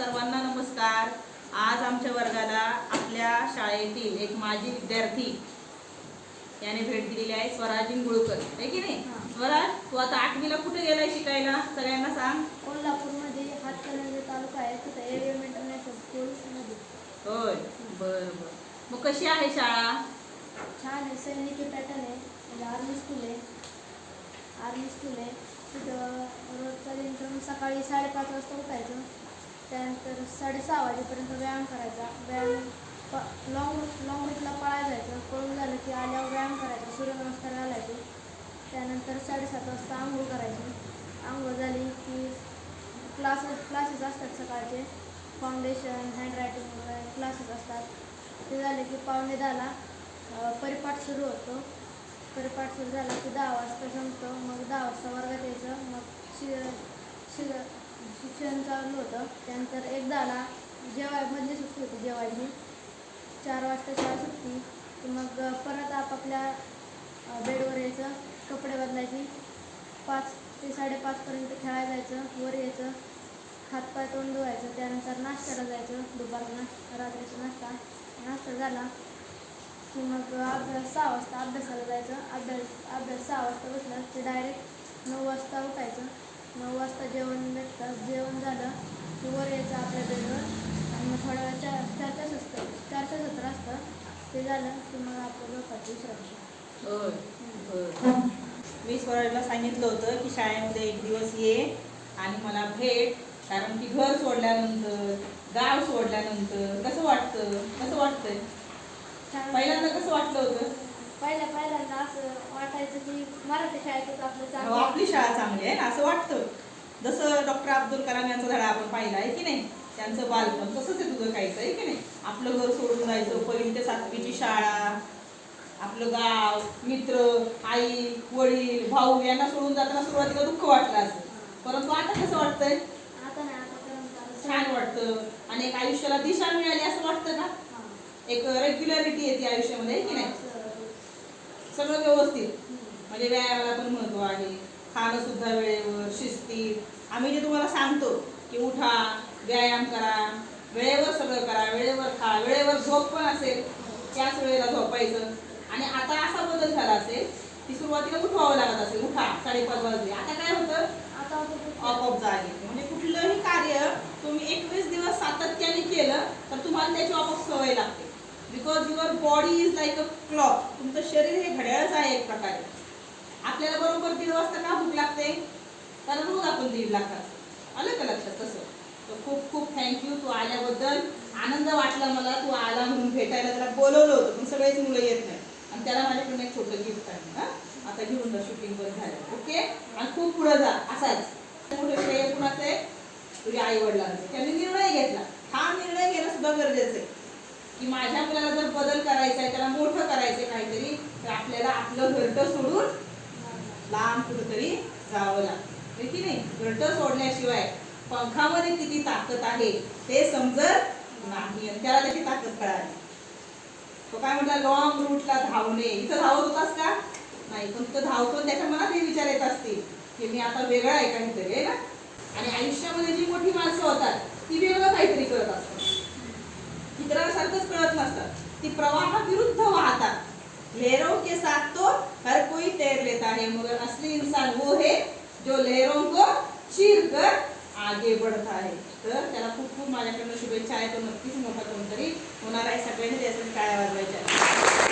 सर्वांना नमस्कार. आज आमच्या वर्गाला आपल्या शाळेतील एक माजी विद्यार्थी याने भेट दिलेली आहे स्वराज इंगुळकर आहे की नाही. स्वराज तू आता आठवीला कुठे गेलाय शिकायला? सगळ्यांना सांग. कोल्हापूरमध्ये हातकणंगले तालुका आहे. तिथं इंटरनॅशनल स्कूलमध्ये होय. बर बर. मग कशी आहे शाळा? छान आहे. सैनिकी पॅटर्न आहे. म्हणजे आर्मी स्कूल आहे. आर्मी स्कूल आहे. तिथं रोजचा दिनक्रम सकाळी साडेपाच वाजता उठायचं. त्यानंतर साडेसहा वाजेपर्यंत व्यायाम करायचा. व्यायाम प लॉंग लॉंग रूटला पळायला जायचं पळून झालं की आल्यावर व्यायाम करायचा. सूर्यनमस्कार घालायचे. त्यानंतर साडेसात वाजता आंघोळ करायची. आंघोळ झाली की क्लास क्लासेस असतात सकाळचे. फाउंडेशन हँडरायटिंग वगैरे क्लासेस असतात. ते झाले की पावणे दहाला परिपाठ सुरू होतो. परिपाठ सुरू झाला की दहा वाजता संपतो मग दहा वाजता वर्गात यायचं. मग शि शि शिक्षण चालू होतं. त्यानंतर एकदा आला जेवाय मधली सुट्टी होती जेवायची. चार वाजता शाळा सुट्टी की मग परत आपापल्या बेडवर यायचं कपडे बदलायचे. पाच ते साडेपाचपर्यंत खेळायला जायचं वर यायचं. हातपाय तोंड धुवायचं. त्यानंतर नाश्त्याला जायचं दुपारनं रात्रीचा नाश्ता. नाश्ता झाला. की मग अभ्यास सहा वाजता अभ्यासाला जायचं. अभ्यास अभ्यास सहा वाजता बसला. की डायरेक्ट नऊ वाजता उठायचं. नऊ वाजता जेवण भेटतं. जेवण झालं की वर यायचं आपल्या बेडवर आणि मग थोड्या वेळ चार चारच्या असतं. चारच्या सत्र असतं. ते झालं की मग विश्रांती होय बर मी स्वराजला सांगितलं होतं की शाळेमध्ये एक दिवस ये आणि मला भेट कारण की घर सोडल्यानंतर गाव सोडल्यानंतर कसं वाटतं? कसं वाटतंय? पहिल्यांदा कसं वाटलं होतं? पहिल्या पहिल्यांदा असं वाटायचं की मराठी शाळेतच आपलं हो, चांगलं आपली शाळा चांगली आहे ना असं वाटतं. जसं डॉक्टर अब्दुल कलाम यांचा धडा आपण पाहिला आहे की नाही? त्यांचं बालपण तसंच आहे तुझं काहीच आहे की नाही? आपलं घर सोडून जायचं पहिली ते सातवीची शाळा आपलं गाव मित्र आई वडील भाऊ यांना सोडून जाताना सुरुवातीला दुःख वाटलं असं. परंतु आता कसं वाटतंय? आता नाही छान वाटतं. आणि एक आयुष्याला दिशा मिळाली असं वाटतं का हां. एक रेग्युलरिटी येते आयुष्यामध्ये की नाही? सगळं व्यवस्थित. म्हणजे व्यायामाला पण महत्त्व आहे. खाणं सुद्धा वेळेवर शिस्तीत आम्ही जे तुम्हाला सांगतो की उठा व्यायाम करा वेळेवर सगळं करा वेळेवर खा वेळेवर झोप पण असेल त्याच वेळेला झोपायचं. आणि आता असा बदल झाला असेल की सुरुवातीला उठवावं लागत असेल. उठा साडेपाच वाजले. आता काय होतं? आपोआप जाग म्हणजे कुठलंही कार्य तुम्ही एकवीस दिवस सातत्याने केलं तर तुम्हाला त्याची आपोआप सवय लागते. Because your body is like a clock तुमचं शरीर हे घड्याळच आहे एक प्रकारे. आपल्याला बरोबर दीड वाजता का भूक लागते? कारण रोज आपण दीड लागतात आलं का लक्षात तसं? तर खूप खूप थँक्यू तू आल्याबद्दल आनंद वाटला मला. तू आला म्हणून भेटायला त्याला बोलवलं होतं पण सगळेच मुलं येत नाही आणि त्याला माझ्याकडून एक छोटं गिफ्ट आहे आता घेऊन जा शूटिंग पण झालं ओके आणि खूप पुढं जा असाच. मोठे श्रेय कुणाचं आहे? तुझ्या आई वडिलांचं त्यांनी निर्णय घेतला. हा निर्णय घेणं सुद्धा गरजेचं आहे. की माझ्या मुलाला जर बदल करायचा आहे त्याला मोठं करायचं काहीतरी तर आपल्याला आपलं घरटं सोडून लांब कुठंतरी जावं लागतं. की नाही? घरटं सोडल्याशिवाय पंखामध्ये किती ताकद आहे ते समजत नाही. आणि त्याला त्याची ताकद कळाली. तो काय म्हटला लॉंग रूटला धावणे. इथं धावत होतास का? नाही पण तो धावतो त्याच्या मनात हे विचार येत असतील की मी आता वेगळा आहे काहीतरी आहे ना? आणि आयुष्यामध्ये जी मोठी माणसं होतात ती वेगळं काहीतरी करत असतात. ती प्रवाह विरुद्ध वाहतात. लहरों के साथ तो हर कोई तैर लेता है मगर असली इंसान वो है जो लहरों को चीर कर आगे बढ़ता है. तर त्याला खूप खूप माझ्याकडनं शुभेच्छा आहे. तो नक्कीच मोठा कोणतरी होणार आहे. सगळ्यांनी त्यासाठी काय वाजवायच्या.